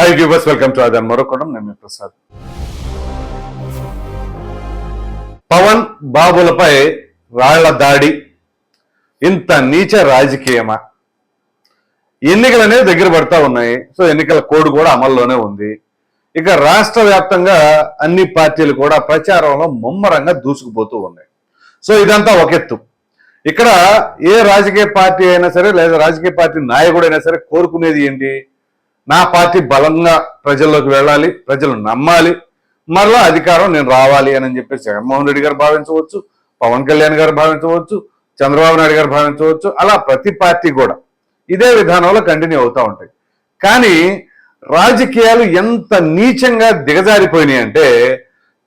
Hi viewers welcome to ఆదాన్ మరొకడం నేను ప్రసాద్ పవన్ బాబులపై రాళ్ళ దాడి ఇంత నీచ రాజకీయమా? ఎన్నికలు అనేది దగ్గర పడతా ఉన్నాయి. సో ఎన్నికల కోడ్ కూడా అమల్లోనే ఉంది. ఇక రాష్ట్ర వ్యాప్తంగా అన్ని పార్టీలు కూడా ప్రచారంలో ముమ్మరంగా దూసుకుపోతూ ఉన్నాయి. సో ఇదంతా ఒక ఎత్తు. ఇక్కడ ఏ రాజకీయ పార్టీ అయినా సరే లేదా రాజకీయ పార్టీ నాయకుడైనా సరే కోరుకునేది ఏంటి? నా పార్టీ బలంగా ప్రజల్లోకి వెళ్ళాలి ప్రజలు నమ్మాలి మరలా అధికారం నేను రావాలి అని చెప్పేసి జగన్మోహన్ రెడ్డి గారు భావించవచ్చు పవన్ కళ్యాణ్ గారు భావించవచ్చు చంద్రబాబు నాయుడు గారు భావించవచ్చు అలా ప్రతి పార్టీ కూడా ఇదే విధానంలో కంటిన్యూ అవుతూ ఉంటాయి. కానీ రాజకీయాలు ఎంత నీచంగా దిగజారిపోయినాయి అంటే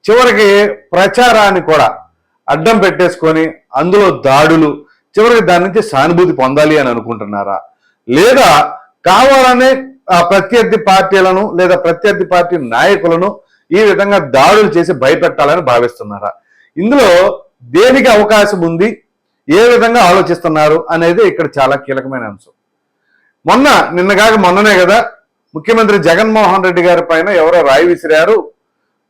చివరికి ప్రచారాన్ని కూడా అడ్డం పెట్టేసుకొని అందులో దాడులు చివరికి దాని నుంచి సానుభూతి పొందాలి అని అనుకుంటున్నారా? లేదా కావాలనే ఆ ప్రత్యర్థి పార్టీలను లేదా ప్రత్యర్థి పార్టీ నాయకులను ఈ విధంగా దాడులు చేసి భయపెట్టాలని భావిస్తున్నారా? ఇందులో దేనికి అవకాశం ఉంది? ఏ విధంగా ఆలోచిస్తున్నారు అనేది ఇక్కడ చాలా కీలకమైన అంశం. మొన్న నిన్నగాక మొన్ననే కదా ముఖ్యమంత్రి జగన్మోహన్ రెడ్డి గారి పైన ఎవరో రాయి విసిరారు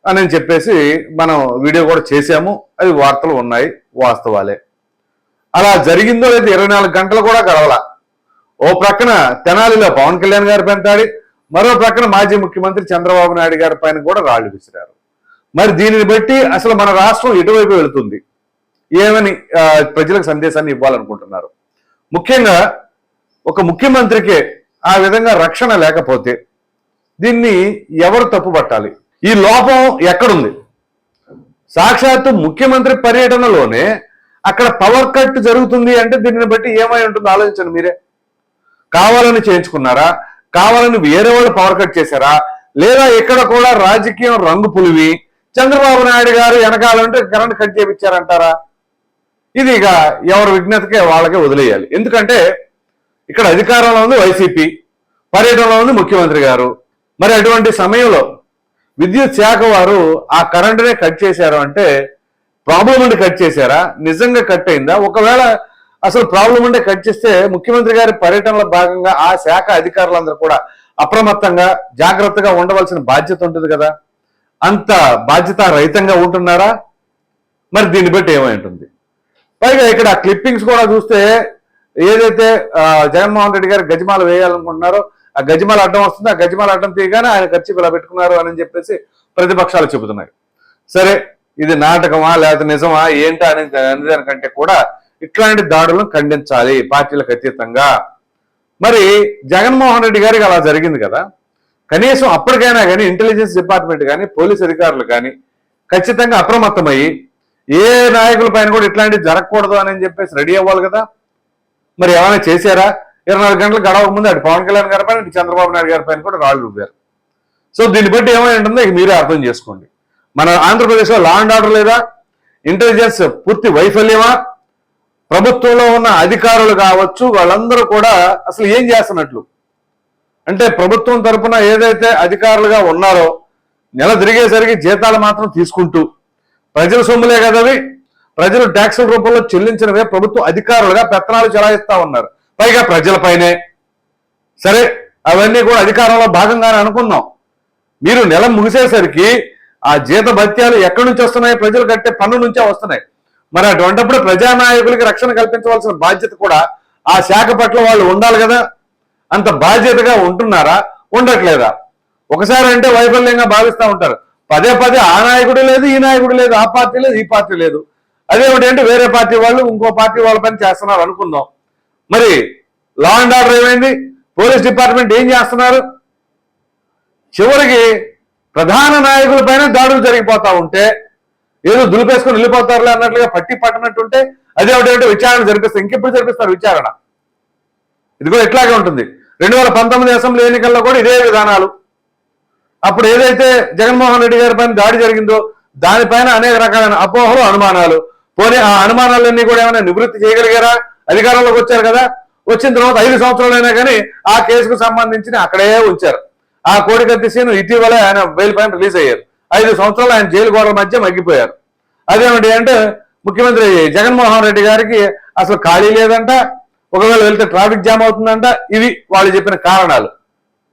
అని చెప్పేసి మనం వీడియో కూడా చేశాము. అవి వార్తలు ఉన్నాయి వాస్తవాలే. అలా జరిగిందో లేదు ఇరవై నాలుగు గంటలు కూడా గడవలా. ఓ ప్రక్కన తెనాలిలో పవన్ కళ్యాణ్ గారి పైన మరో ప్రక్కన మాజీ ముఖ్యమంత్రి చంద్రబాబు నాయుడు గారి పైన కూడా రాళ్ళు విసిరారు. మరి దీనిని బట్టి అసలు మన రాష్ట్రం ఎటువైపు వెళుతుంది? ఏమని ప్రజలకు సందేశాన్ని ఇవ్వాలనుకుంటున్నారు? ముఖ్యంగా ఒక ముఖ్యమంత్రికే ఆ విధంగా రక్షణ లేకపోతే దీన్ని ఎవరు తప్పుపట్టాలి? ఈ లోపం ఎక్కడుంది? సాక్షాత్తు ముఖ్యమంత్రి పర్యటనలోనే అక్కడ పవర్ కట్ జరుగుతుంది అంటే దీనిని బట్టి ఏమై ఉంటుందో ఆలోచించండి మీరే. కావాలని చేయించుకున్నారా? కావాలని వేరే వాళ్ళు పవర్ కట్ చేశారా? లేదా ఇక్కడ కూడా రాజకీయం రంగు పులివి? చంద్రబాబు నాయుడు గారు వెనకాలంటే కరెంట్ కట్ చేయించారంటారా? ఇది ఇక ఎవరి విజ్ఞతకే వాళ్ళకే వదిలేయాలి. ఎందుకంటే ఇక్కడ అధికారంలో ఉంది వైసీపీ పర్యటనలో ఉంది ముఖ్యమంత్రి గారు. మరి అటువంటి సమయంలో విద్యుత్ శాఖ వారు ఆ కరెంటునే కట్ చేశారు అంటే ప్రాబ్లం ఉండి కట్ చేశారా? నిజంగా కట్ అయిందా? ఒకవేళ అసలు ప్రాబ్లం ఉంటే కట్ చేస్తే ముఖ్యమంత్రి గారి పర్యటనలో భాగంగా ఆ శాఖ అధికారులందరూ కూడా అప్రమత్తంగా జాగ్రత్తగా ఉండవలసిన బాధ్యత ఉంటుంది కదా? అంత బాధ్యత రహితంగా ఉంటున్నారా? మరి దీన్ని బట్టి ఏమై ఉంటుంది? పైగా ఇక్కడ క్లిప్పింగ్స్ కూడా చూస్తే ఏదైతే జగన్మోహన్ రెడ్డి గారు గజమాల వేయాలనుకుంటున్నారో ఆ గజమాల అడ్డం వస్తుంది. ఆ గజమాల అడ్డం తీయగానే ఆయన ఖర్చు ఇలా పెట్టుకున్నారు అని చెప్పేసి ప్రతిపక్షాలు చెబుతున్నాయి. సరే ఇది నాటకమా లేకపోతే నిజమా ఏంటా అని అనేదానికంటే కూడా ఇట్లాంటి దాడులను ఖండించాలి పార్టీలకు అతీతంగా. మరి జగన్మోహన్ రెడ్డి గారికి అలా జరిగింది కదా. కనీసం అప్పటికైనా కానీ ఇంటెలిజెన్స్ డిపార్ట్మెంట్ కానీ పోలీస్ అధికారులు కానీ ఖచ్చితంగా అప్రమత్తమయ్యి ఏ నాయకుల పైన కూడా ఇట్లాంటివి జరగకూడదు అని చెప్పేసి రెడీ అవ్వాలి కదా. మరి ఏమైనా చేశారా? ఇరవై నాలుగు గంటలు గడవక ముందు అటు పవన్ కళ్యాణ్ గారి పైన ఇటు చంద్రబాబు నాయుడు గారి పైన కూడా రాళ్ళు రుబ్బారు. సో దీన్ని బట్టి ఏమై ఉంటుందో ఇక మీరే అర్థం చేసుకోండి. మన ఆంధ్రప్రదేశ్లో లా అండ్ ఆర్డర్ లేదా? ఇంటెలిజెన్స్ పూర్తి వైఫల్యమా? ప్రభుత్వంలో ఉన్న అధికారులు కావచ్చు వాళ్ళందరూ కూడా అసలు ఏం చేస్తున్నట్లు? అంటే ప్రభుత్వం తరపున ఏదైతే అధికారులుగా ఉన్నారో నెల తిరిగేసరికి జీతాలు మాత్రం తీసుకుంటూ ప్రజల సొమ్ములే కదవి ప్రజలు ట్యాక్సుల రూపంలో చెల్లించినవే ప్రభుత్వ అధికారులుగా పెత్తనాలు చెలాయిస్తా ఉన్నారు. పైగా ప్రజలపైనే. సరే అవన్నీ కూడా అధికారంలో భాగంగానే అనుకున్నాం మీరు నెల ముగిసేసరికి ఆ జీత భత్యాలు ఎక్కడి నుంచి వస్తున్నాయి? ప్రజలు కట్టే పన్ను నుంచే వస్తున్నాయి. మరి అటువంటిప్పుడు ప్రజానాయకులకి రక్షణ కల్పించవలసిన బాధ్యత కూడా ఆ శాఖ పట్ల వాళ్ళు ఉండాలి కదా? అంత బాధ్యతగా ఉంటున్నారా? ఉండట్లేదా? ఒకసారి అంటే వైఫల్యంగా భావిస్తూ ఉంటారు. పదే పదే ఆ నాయకుడు లేదు ఈ నాయకుడు లేదు ఆ పార్టీ లేదు ఈ పార్టీ లేదు. అదేమిటి అంటే వేరే పార్టీ వాళ్ళు ఇంకో పార్టీ వాళ్ళ పని చేస్తున్నారు అనుకుందాం. మరి లా అండ్ ఆర్డర్ ఏమైంది? పోలీస్ డిపార్ట్మెంట్ ఏం చేస్తున్నారు? చివరికి ప్రధాన నాయకుల పైన దాడులు జరిగిపోతా ఉంటే ఏదో దులిపేసుకొని వెళ్ళిపోతారులే అన్నట్లుగా పట్టి పట్టనట్టుంటే అదేమిటంటే విచారణ జరిపిస్తారు. ఇంకెప్పుడు జరిపిస్తారు విచారణ? ఇది కూడా ఇట్లాగే ఉంటుంది. రెండు వేల పంతొమ్మిది అసెంబ్లీ ఎన్నికల్లో కూడా ఇదే విధానాలు. అప్పుడు ఏదైతే జగన్మోహన్ రెడ్డి గారి పైన దాడి జరిగిందో దానిపైన అనేక రకాలైన అపోహలు అనుమానాలు. పోనీ ఆ అనుమానాలన్నీ కూడా ఏమైనా నివృత్తి చేయగలిగారా? అధికారంలోకి వచ్చారు కదా. వచ్చిన తర్వాత ఐదు సంవత్సరాలైనా కానీ ఆ కేసుకు సంబంధించిన అక్కడే ఉంచారు. ఆ కోడికత్తి సీను ఇటీవలే ఆయన బెయిల్ పైన రిలీజ్ అయ్యారు. ఐదు సంవత్సరాలు ఆయన జైలు గోడల మధ్య మగ్గిపోయారు. అదేమిటి అంటే ముఖ్యమంత్రి జగన్మోహన్ రెడ్డి గారికి అసలు ఖాళీ లేదంట ఒకవేళ వెళ్తే ట్రాఫిక్ జామ్ అవుతుందంట ఇవి వాళ్ళు చెప్పిన కారణాలు.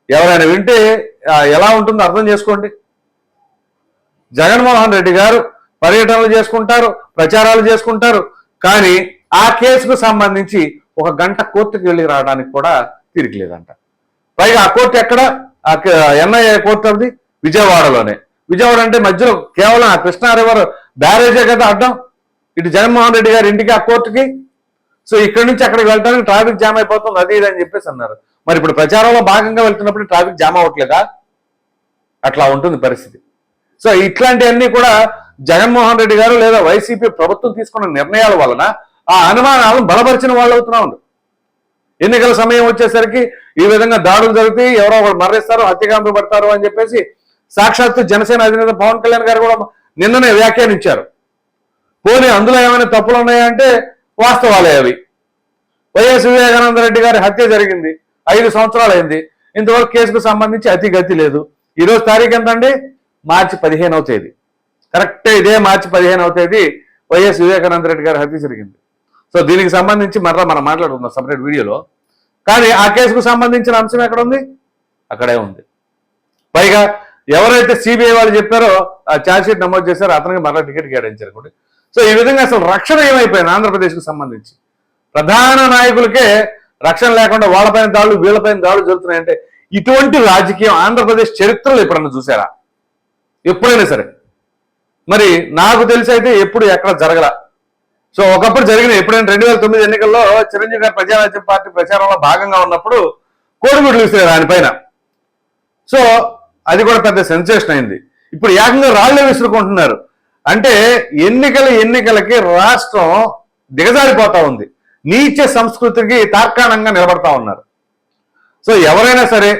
ఎవరైనా వింటే ఎలా ఉంటుందో అర్థం చేసుకోండి. జగన్మోహన్ రెడ్డి గారు పర్యటనలు చేసుకుంటారు ప్రచారాలు చేసుకుంటారు కానీ ఆ కేసుకు సంబంధించి ఒక గంట కోర్టుకు వెళ్ళి రావడానికి కూడా తిరిగి లేదంట. పైగా ఆ కోర్టు ఎక్కడ? ఎన్ఐఏ కోర్టు అది విజయవాడలోనే. విజయవాడ అంటే మధ్యలో కేవలం ఆ కృష్ణా రివర్ బ్యారేజే కదా అడ్డం? ఇటు జగన్మోహన్ రెడ్డి గారి ఇంటికి ఆ కోర్టుకి? సో ఇక్కడ నుంచి అక్కడికి వెళ్ళడానికి ట్రాఫిక్ జామ్ అయిపోతుంది అది ఇది అని చెప్పేసి అన్నారు. మరి ఇప్పుడు ప్రచారంలో భాగంగా వెళ్తున్నప్పుడు ట్రాఫిక్ జామ్ అవ్వట్లేదా? అట్లా ఉంటుంది పరిస్థితి. సో ఇట్లాంటివన్నీ కూడా జగన్మోహన్ రెడ్డి గారు లేదా వైసీపీ ప్రభుత్వం తీసుకున్న నిర్ణయాల వలన ఆ అనుమానాలను బలపరిచిన వాళ్ళు అవుతున్నా ఎన్నికల సమయం వచ్చేసరికి ఈ విధంగా దాడులు జరిగితే ఎవరో ఒకరు మరణిస్తారు హత్యకాంతులు పడతారు అని చెప్పేసి సాక్షాత్తు జనసేన అధినేత పవన్ కళ్యాణ్ గారు కూడా నిన్ననే వ్యాఖ్యానించారు. పోనీ అందులో ఏమైనా తప్పులు ఉన్నాయంటే వాస్తవాలే అవి. వైఎస్ వివేకానంద రెడ్డి గారి హత్య జరిగింది. ఐదు సంవత్సరాలు అయింది ఇంతవరకు కేసుకు సంబంధించి అతి గతి లేదు. ఈరోజు తారీఖు ఎంత అండి మార్చి పదిహేనవ తేదీ. కరెక్ట్ ఇదే మార్చి పదిహేనవ తేదీ వైఎస్ వివేకానంద రెడ్డి గారి హత్య జరిగింది. సో దీనికి సంబంధించి మరలా మనం మాట్లాడుకుందాం సపరేట్ వీడియోలో. కానీ ఆ కేసుకు సంబంధించిన అంశం ఎక్కడ ఉంది? అక్కడే ఉంది. పైగా ఎవరైతే సిబిఐ వాళ్ళు చెప్పారో ఆ ఛార్జ్షీట్ నమోదు చేశారో అతనికి మరలా టికెట్ కేటాయించారు కూడా సో ఈ విధంగా అసలు రక్షణ ఏమైపోయింది ఆంధ్రప్రదేశ్కు సంబంధించి? ప్రధాన నాయకులకే రక్షణ లేకుండా వాళ్ళపైన దాడులు వీళ్ళపైన దాడులు జరుగుతున్నాయంటే ఇటువంటి రాజకీయం ఆంధ్రప్రదేశ్ చరిత్రలో ఎప్పుడన్నా చూసారా? ఎప్పుడైనా సరే. మరి నాకు తెలిసి అయితే ఎప్పుడు ఎక్కడ జరగల. సో ఒకప్పుడు జరిగిన ఎప్పుడైనా రెండు వేల తొమ్మిది ఎన్నికల్లో చిరంజీవి గారు ప్రజారాజ్యం పార్టీ ప్రచారంలో భాగంగా ఉన్నప్పుడు కోడిగుడ్లు ఇస్తారు దానిపైన సో అది కూడా పెద్ద సెన్సేషన్ అయింది. ఇప్పుడు ఏకంగా రాళ్ళే విసురుకుంటున్నారు. అంటే ఎన్నికల ఎన్నికలకి రాష్ట్రం దిగజారిపోతా ఉంది. నీచ సంస్కృతికి తార్కాణంగా నిలబడతా ఉన్నారు. సో ఎవరైనా సరే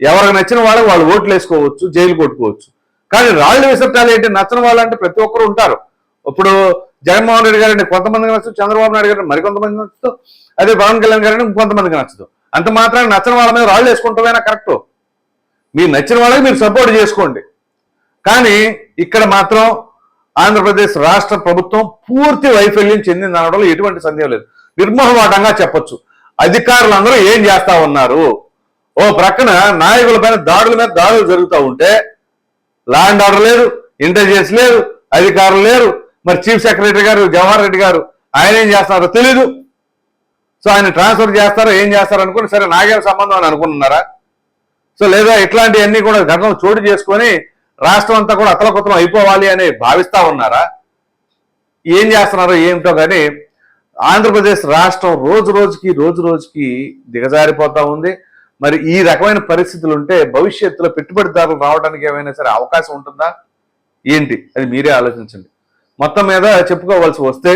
ఎవరికి నచ్చిన వాళ్ళకి వాళ్ళు ఓట్లు వేసుకోవచ్చు జైలు కొట్టుకోవచ్చు. కానీ రాళ్ళు విసరటాలు ఏంటి? నచ్చని వాళ్ళు అంటే ప్రతి ఒక్కరు ఉంటారు. ఇప్పుడు జగన్మోహన్ రెడ్డి గారిని కొంతమందికి నచ్చదు చంద్రబాబు నాయుడు గారిని మరికొంతమంది నచ్చదు అదే పవన్ కళ్యాణ్ గారిని ఇంకొంతమందికి నచ్చదు. అంత మాత్రాన్ని నచ్చని వాళ్ళ మీద రాళ్ళు వేసుకుంటామైనా కరెక్ట్. మీరు నచ్చిన వాళ్ళకి మీరు సపోర్ట్ చేసుకోండి. కానీ ఇక్కడ మాత్రం ఆంధ్రప్రదేశ్ రాష్ట్ర ప్రభుత్వం పూర్తి వైఫల్యం చెందింది అనడంలో ఎటువంటి సందేహం లేదు. నిర్మోహమాటంగా చెప్పొచ్చు. అధికారులందరూ ఏం చేస్తా ఉన్నారు? ఓ ప్రక్కన నాయకుల పైన దాడుల మీద దాడులు జరుగుతూ ఉంటే లా అండ్ ఆర్డర్ లేదు ఇంటెలిజెన్స్ లేదు అధికారులు లేరు. మరి చీఫ్ సెక్రటరీ గారు జవహర్ రెడ్డి గారు ఆయన ఏం చేస్తున్నారో తెలీదు. సో ఆయన ట్రాన్స్ఫర్ చేస్తారో ఏం చేస్తారో అనుకుని సరే నాకేం సంబంధం అని అనుకుంటున్నారా? సో లేదా ఇట్లాంటివన్నీ కూడా గతం చోటు చేసుకొని రాష్ట్రం అంతా కూడా అతలకుతలం అయిపోవాలి అని భావిస్తా ఉన్నారా? ఏం చేస్తున్నారో ఏమిటో కానీ ఆంధ్రప్రదేశ్ రాష్ట్రం రోజు రోజుకి రోజు రోజుకి దిగజారిపోతూ ఉంది. మరి ఈ రకమైన పరిస్థితులు ఉంటే భవిష్యత్తులో పెట్టుబడిదారులు రావడానికి ఏమైనా సరే అవకాశం ఉంటుందా? ఏంటి? అది మీరే ఆలోచించండి. మొత్తం మీద చెప్పుకోవాల్సి వస్తే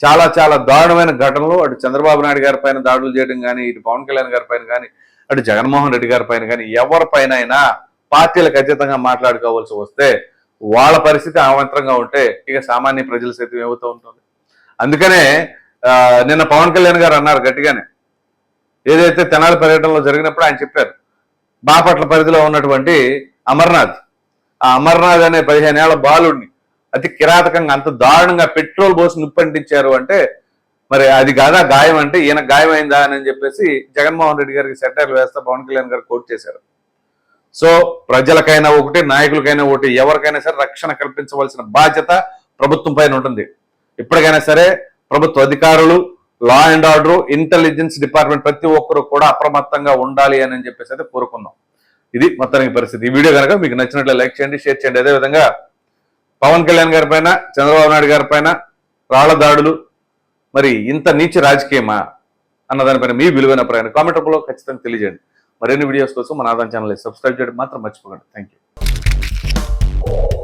చాలా చాలా దారుణమైన ఘటనలు. అటు చంద్రబాబు నాయుడు గారి పైన దాడులు చేయడం కానీ ఇటు పవన్ కళ్యాణ్ గారి పైన కానీ అటు జగన్మోహన్ రెడ్డి గారి పైన కానీ ఎవరిపైన అయినా పార్టీలకు అతీతంగా మాట్లాడుకోవాల్సి వస్తే వాళ్ళ పరిస్థితి అవంతరంగా ఉంటే ఇక సామాన్య ప్రజల సైతం ఏమవుతూ ఉంటుంది. అందుకనే నిన్న పవన్ కళ్యాణ్ గారు అన్నారు గట్టిగానే. ఏదైతే తెనాలి పర్యటనలో జరిగినప్పుడు ఆయన చెప్పారు. బాపట్ల పరిధిలో ఉన్నటువంటి అమర్నాథ్. ఆ అమర్నాథ్ అనే పదిహేను ఏళ్ళ బాలుడిని అతి కిరాతకంగా అంత దారుణంగా పెట్రోల్ పోసి నిప్పంటించారు అంటే మరి అది కాదా గాయం అంటే ఈయన గాయమైందా అని చెప్పేసి జగన్మోహన్ రెడ్డి గారికి సెటైర్లు వేస్తే పవన్ కళ్యాణ్ గారు కోట్ చేశారు. సో ప్రజలకైనా ఒకటి నాయకులకైనా ఒకటి ఎవరికైనా సరే రక్షణ కల్పించవలసిన బాధ్యత ప్రభుత్వం పైన ఉంటుంది. ఇప్పటికైనా సరే ప్రభుత్వ అధికారులు law and order intelligence department ప్రతి ఒక్కరు కూడా అప్రమత్తంగా ఉండాలి అని చెప్పేసి అయితే కోరుకుందాం. ఇది మొత్తానికి పరిస్థితి. ఈ వీడియో కనుక మీకు నచ్చినట్లు లైక్ చేయండి షేర్ చేయండి. అదేవిధంగా పవన్ కళ్యాణ్ గారి పైన చంద్రబాబు నాయుడు గారి పైన రాళ్ళ దాడులు మరి ఇంత నీచ రాజకీయమా అన్న దానిపైన మీ విలువైన ప్రయాణం కామెంట్ రూపంలో ఖచ్చితంగా తెలియజేయండి. మరిన్ని వీడియోస్ కోసం మన ఆదాయం ఛానల్ సబ్స్క్రైబ్ చేయడం మాత్రం మర్చిపోకండి. Thank you